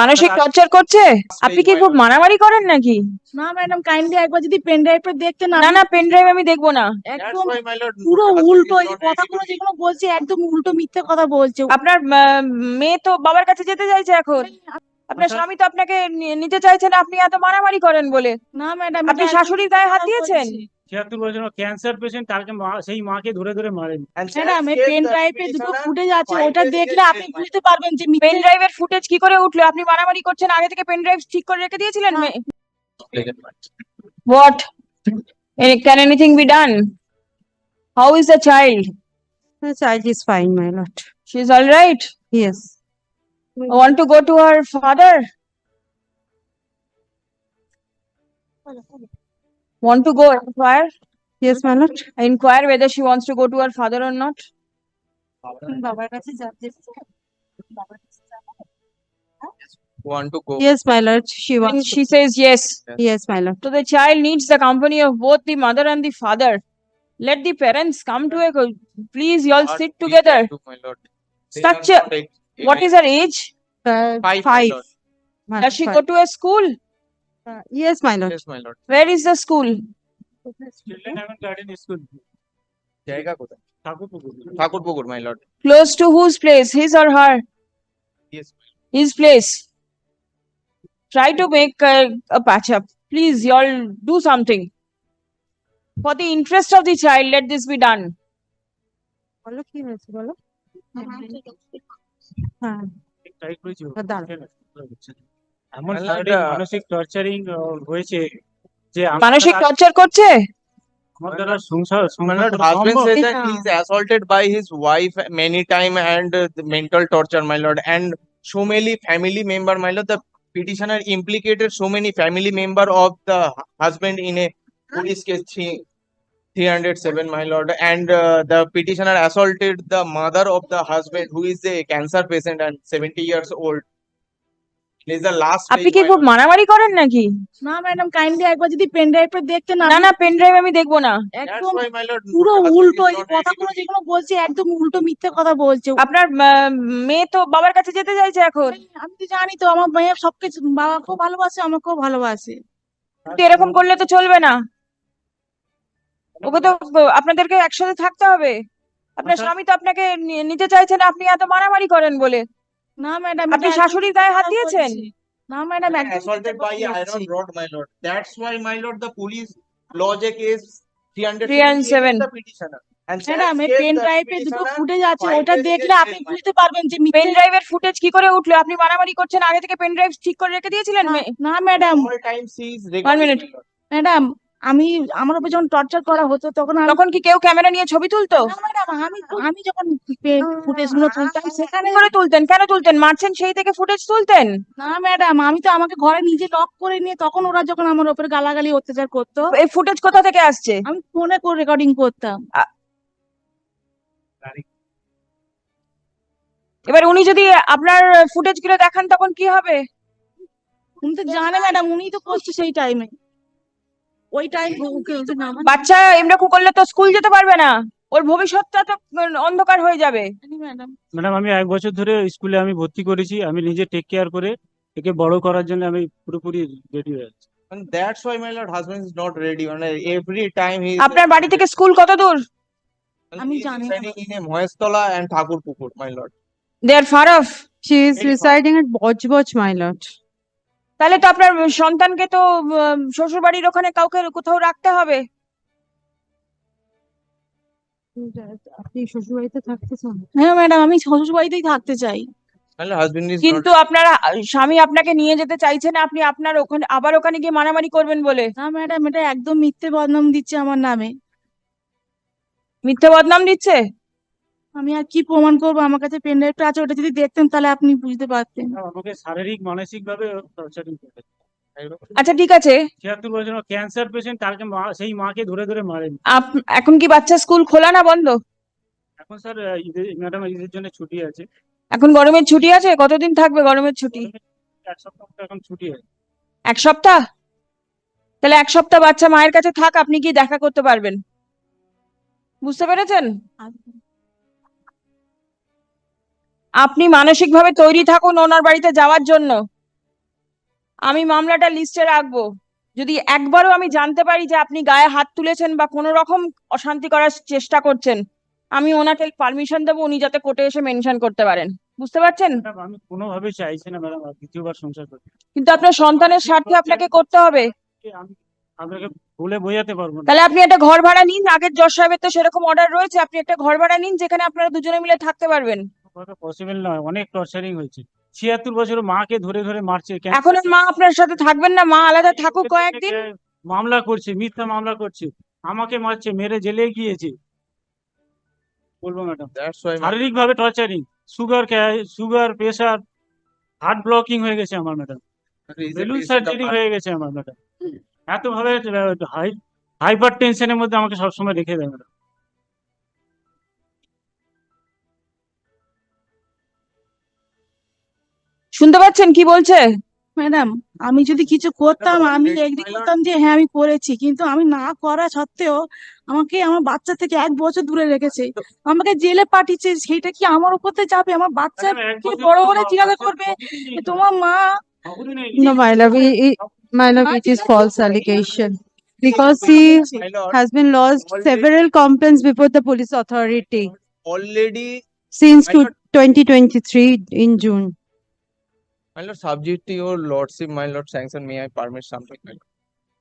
মানসিক টর্চার করছে? আপনি কি খুব মারামারি করেন নাকি? না ম্যাডাম কাইন্ডলি একবার যদি পেন ড্রাইভটা দেখতে না না পেন। ড্রাইভ আমি দেখব না। একদম পুরো উল্টো এই কথাগুলো যেগুলো বলছে একদম উল্টো মিথ্যে কথা বলছে। আপনার মেয়ে তো বাবার কাছে যেতে চাইছে এখন। আপনার আচ্ছা। স্বামী তো আপনাকে নিতে চাইছেন আপনি এত মারামারি করেন বলে। না ম্যাডাম আপনি শাশুড়ির গায়ে হাত দিয়েছেন? ছিয়াত্তর বছর ক্যান্সার পেশেন্ট তাকে মা- সেই মাকে ধরে ধরে মারেন। ম্যাডাম এই পেন ড্রাইভে দুটো ফুটেজ আছে ওটা দেখলে আপনি বুঝতে পারবেন যে পেন ড্রাইভের ফুটেজ কি করে উঠল। আপনি মারামারি করছেন আগে থেকে পেন ড্রাইভ ঠিক করে রেখে দিয়েছিলেন। What can anything be done how is the child The child? Is fine, my lord. She is all right Yes. want to go to her father. want to go inquire Yes, my lord. inquire whether she wants to go to her father or not বাবার কাছে যাচ্ছে Want to go. Yes, my lord. She and wants. she says yes Yes, my lord. so the child needs the company of both the mother and the father let the parents come to a co- please you all Not sit we together can do, my lord. They Such are a- not ex- what even is her age Uh, Five, my five. lord. my does she lord, go five. to a school Uh, Yes, my lord. Yes, my lord. where is the school children haven garden school জায়গা কোথায়? Thakurpukur Thakurpukur, my lord. close to whose place his or her Yes, his place. Try to make a, a patch up. Please, y'all do something. For the interest of the child, let this be done. বলো কি হয়েছে বলো হ্যাঁ tight করেছি ও। দাঁড়াও। এমন শারীরিক মানসিক টর্চারিং হয়েছে যে মানসিক টর্চার করছে আমার দ্বারা সংসার সংসার husband says that he is assaulted by his wife many time and uh, the mental torture, my lord. And so many family member, my lord, the petitioner implicated so many family member of the husband in a police case three, 307, my lord. And uh, the petitioner assaulted the mother of the husband who is a cancer patient and 70 years old. আপনি কি খুব মারামারি করেন নাকি? না madam kindly একবার যদি pen ড্রাইভটা দেখতেন না না পেন ড্রাইভ আমি দেখব না। একদম পুরো উল্টো এই কথাগুলো যেগুলো বলছে একদম উল্টো মিথ্যে কথা বলছে। আপনার মেয়ে তো বাবার কাছে যেতে চাইছে এখন। আমি তো জানি তো আমার মেয়ে সবকিছু বাবাকেও ভালোবাসে আমাকেও ভালোবাসে। কিন্তু এরকম করলে তো চলবে না। ওকে তো আপনাদেরকে একসাথে থাকতে হবে। আপনার আচ্ছা। স্বামী তো আপনাকে নিতে চাইছেন আপনি এত মারামারি করেন বলে। না ম্যাডাম আপনি শাশুড়ি গায়ে হাত না madam assaulted by iron rod my police lodge case 307 madam এই পেন ড্রাইভে দুটো ফুটেজ আছে ওটা দেখলে আপনি বুঝতে পারবেন যে পেন ড্রাইভের ফুটেজ কি করে উঠল? আপনি মারামারি করছেন আগে থেকে পেন ড্রাইভ ঠিক করে রেখে দিয়েছিলেন? না ম্যাডাম অল ম্যাডাম আমি আমার উপর যখন টর্চার করা হতো তখন তখন কি কেউ ক্যামেরা নিয়ে ছবি তুলতো? ম্যাডাম আমি আমি যখন ফুটেজগুলো তুলতাম সেখানে করে তুলতেন? কেন তুলতেন? মারছেন সেই থেকে ফুটেজ তুলতেন? না ম্যাডাম আমি তো আমাকে ঘরে নিজে লক করে নিয়ে তখন ওরা যখন আমার উপরে গালাগালি অত্যাচার করতো এই ফুটেজ কোথা থেকে আসছে? আমি ফোনে করে রেকর্ডিং করতাম। এবার উনি যদি আপনার ফুটেজগুলো দেখান তখন কি হবে? উনি তো জানে ম্যাডাম উনি তো করছে সেই টাইমে ওই টাইম বাচ্চা এরকম করলে তো স্কুল যেতে পারবে না ওর ভবিষ্যৎটা তো অন্ধকার হয়ে যাবে ম্যাডাম ম্যাডাম আমি এক বছর ধরে স্কুলে আমি ভর্তি করেছি আমি নিজে টেক কেয়ার করে একে বড় করার জন্য আমি পুরোপুরি রেডি হয়ে আছি And that's why, my lord, husband is not ready. And every time he আপনার বাড়ি থেকে স্কুল কত দূর আমি জানি না। Mohestola and Thakurpukur, my lord. They are far off She is far. residing at Bojboj, my lord. তাহলে তো আপনার সন্তানকে তো শ্বশুর বাড়ির ওখানে কাউকে কোথাও রাখতে হবে। আপনি শ্বশুরবাড়িতে থাকতে চান? হ্যাঁ ম্যাডাম আমি শ্বশুর বাড়িতেই থাকতে চাই। কিন্তু. আপনার স্বামী আপনাকে নিয়ে যেতে চাইছে না আপনি আপনার ওখানে আবার ওখানে গিয়ে মারামারি করবেন বলে। না ম্যাডাম এটা একদম মিথ্যে বদনাম দিচ্ছে আমার নামে। মিথ্যে বদনাম দিচ্ছে? আমি আর কি প্রমাণ করব? আমার কাছে পেন ড্রাইভটা আছে ওটা যদি দেখতেন তাহলে আপনি বুঝতে পারতেন। আমাকে শারীরিক মানসিক ভাবে টর্চারিং করে আচ্ছা ঠিক আছে। ছিয়াত্তর বছর ক্যান্সার পেশেন্ট তাকে মা- সেই মাকে ধরে ধরে মারেন। আপ- এখন কি বাচ্চা স্কুল খোলা না বন্ধ? এখন স্যার ঈদের ম্যাডাম ঈদের জন্য ছুটি আছে। এখন গরমের ছুটি আছে? কতদিন থাকবে গরমের ছুটি? এক সপ্তাহ এখন ছুটি আছে। এক সপ্তাহ? তাহলে এক সপ্তাহ বাচ্চা মায়ের কাছে থাক আপনি কি দেখা করতে পারবেন। বুঝতে পেরেছেন? আপনি মানসিকভাবে তৈরি থাকুন ওনার বাড়িতে যাওয়ার জন্য। আমি মামলাটা লিস্টে রাখব। যদি একবারও আমি জানতে পারি যে আপনি গায়ে হাত তুলেছেন বা কোনো রকম অশান্তি করার চেষ্টা করছেন আমি ওনাকে পারমিশন দেবো উনি যাতে কোর্টে এসে মেনশন করতে পারেন। বুঝতে পারছেন? আমি কোনোভাবেই চাইছি না ম্যাডাম দ্বিতীয়বার সংসার করতে। কিন্তু আপনার সন্তানের স্বার্থে আপনাকে করতে হবে। আমি আপনাকে বলে বোঝাতে পারব না। তাহলে আপনি একটা ঘর ভাড়া নিন আগের জজ সাহেবের তো সেরকম অর্ডার রয়েছে আপনি একটা ঘর ভাড়া নিন যেখানে আপনারা দুজনে মিলে থাকতে পারবেন। পসিবল নয় অনেক টর্চারিং হয়েছে। ছিয়াত্তর বছর মাকে ধরে ধরে মারছে এখন মা আপনার সাথে থাকবেন না মা আলাদা থাকুক কয়েকদিন। মামলা করছে মিথ্যা মামলা করছে। আমাকে মারছে মেরে জেলে গিয়েছে। বলব ম্যাডাম শারীরিক ভাবে torturing sugar sugar pressure heart blocking হয়ে গেছে আমার ম্যাডাম বেলুন সার্জারি হয়ে গেছে আমার ম্যাডাম এত ভাবে হাইপার টেনশনের মধ্যে আমাকে সবসময় রেখে দেয় ম্যাডাম শুনতে পাচ্ছেন কি বলছে? ম্যাডাম আমি যদি কিছু করতাম আমি এগ্রি করতাম যে হ্যাঁ আমি করেছি কিন্তু আমি না করা সত্ত্বেও আমাকে আমার বাচ্চা থেকে এক বছর দূরে রেখেছে। আমাকে জেলে পাঠিয়েছে সেটা কি আমার উপরতে যাবে? আমার বাচ্চা বড় বড় হ্যাঁ, জিজ্ঞাসা করবে? তোমার মা my love my love it is false allegation because he has been lost several complaints before police authority already since to 2023 in June my lord, subject to your lordship, my lord, sanction, may I permit something? my lord?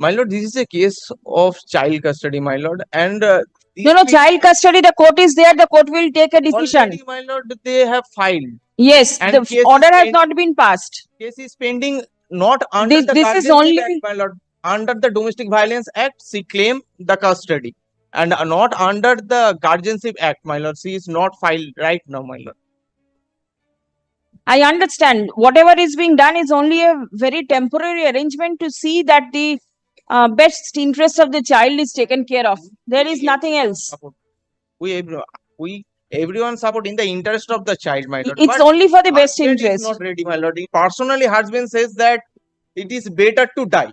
My lord, this is a case of child custody, my lord, and. uh, No, no, child custody, the court is there, the court will take a decision. Already, my lord, they have filed. Yes, And the order has not been passed. Case is pending not under This- the this is only- Act, my lord. Under the Domestic Violence Act, she claim the custody. And uh, not under the Guardianship Act, my lord. She is not filed right now, my lord. I understand. Whatever is being done is only a very temporary arrangement to see that the uh, best interest of the child is taken care of. There is nothing else. Support. We, every- we, everyone support in the interest of the child, my lord. It's But only for the best husband is interest. Not ready, my lord. Personally, husband says that it is better to die.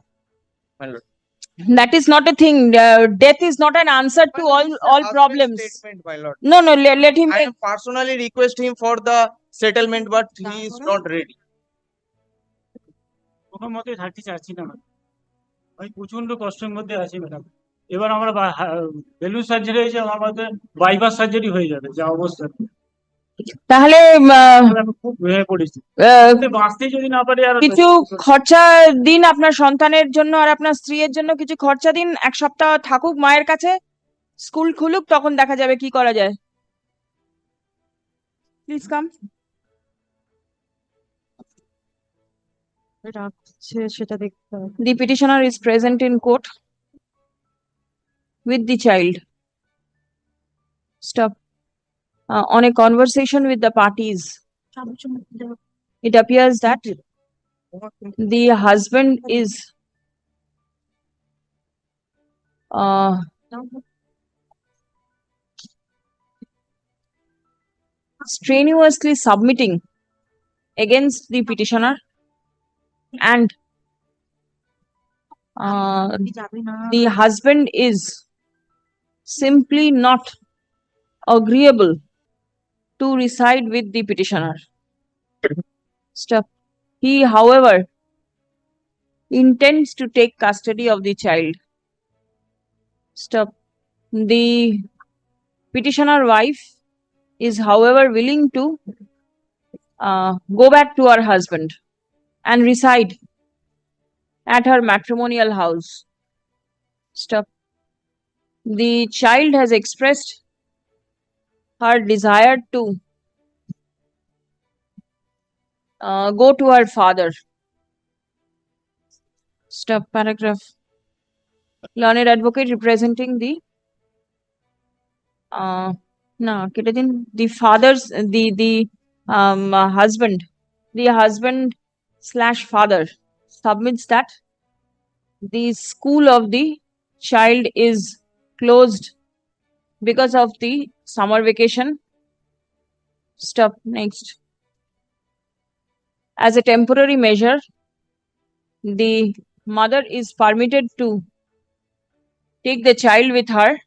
My lord. That is not a thing. Uh, death is not an answer to all, it's a all problems. Statement, my lord. No, no, let, let him I make, am personally request him for the settlement, but he is not ready. কোনো মতে থাকতে চাচ্ছি না আমি প্রচণ্ড কষ্টের মধ্যে আছি ম্যাডাম এবার আমার বেলুন সার্জারি হয়েছে আমার মধ্যে বাইপাস সার্জারি হয়ে যাবে যা অবস্থা। তাহলে খুব পড়েছি। বাঁচতে যদি না পারি আর কিছু খরচা দিন আপনার সন্তানের জন্য আর আপনার স্ত্রীর জন্য কিছু খরচা দিন এক সপ্তাহ থাকুক মায়ের কাছে স্কুল খুলুক তখন দেখা যাবে কি করা যায়। Please come রাখছে সেটা দেখতে হবে। The petitioner is present in court with the child. Stop. Uh, on a conversation with the parties, it appears that the husband is uh, strenuously submitting against the petitioner and uh, the husband is simply not agreeable to reside with the petitioner. Stop. He, however, intends to take custody of the child. Stop. The petitioner wife is, however, willing to uh, go back to her husband and reside at her matrimonial house. Stop. The child has expressed her desire to uh, go to her father. Stop paragraph. Learned advocate representing the uh, no, the father's the the um husband, the husband slash father submits that the school of the child is closed because of the summer vacation. Stop next. As a temporary measure, the mother is permitted to take the child with her.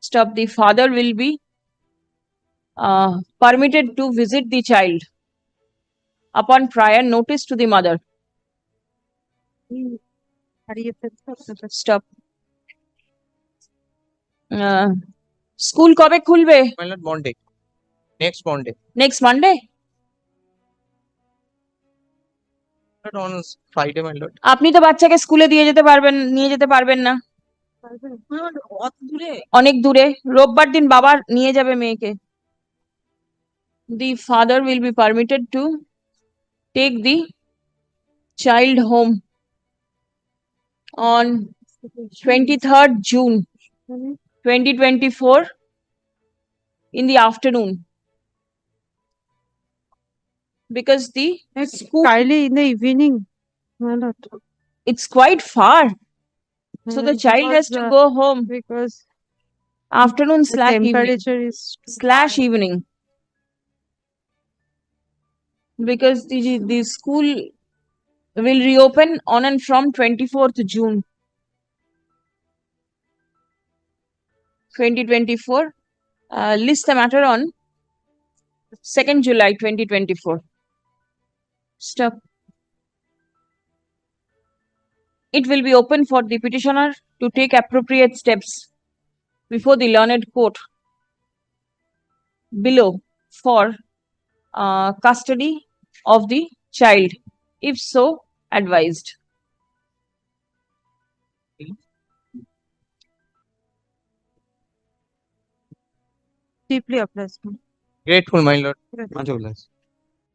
Stop. The father will be uh, permitted to visit the child upon prior notice to the mother. Stop. Uh, school কবে খুলবে My lord, Monday. Next Monday. Next Monday Not on Friday, my lord. আপনি তো বাচ্চাকে স্কুলে দিয়ে যেতে পারবেন নিয়ে যেতে পারবেন না অত দূরে অনেক দূরে রোববার দিন বাবা নিয়ে যাবে মেয়েকে the father will be permitted to take the child home on 23rd June mm-hmm. 2024 in the afternoon. Because the it's school early in the evening. It's quite far. So the mm-hmm. child has to uh, go home because afternoon slash evening, is slash evening because the the school will reopen on and from 24th June. 2024 uh, list the matter on 2nd July 2024 stop. It will be open for the petitioner to take appropriate steps before the learned court below for uh, custody of the child, if so advised. deeply obliged. Grateful, my lord. Correct. Much obliged.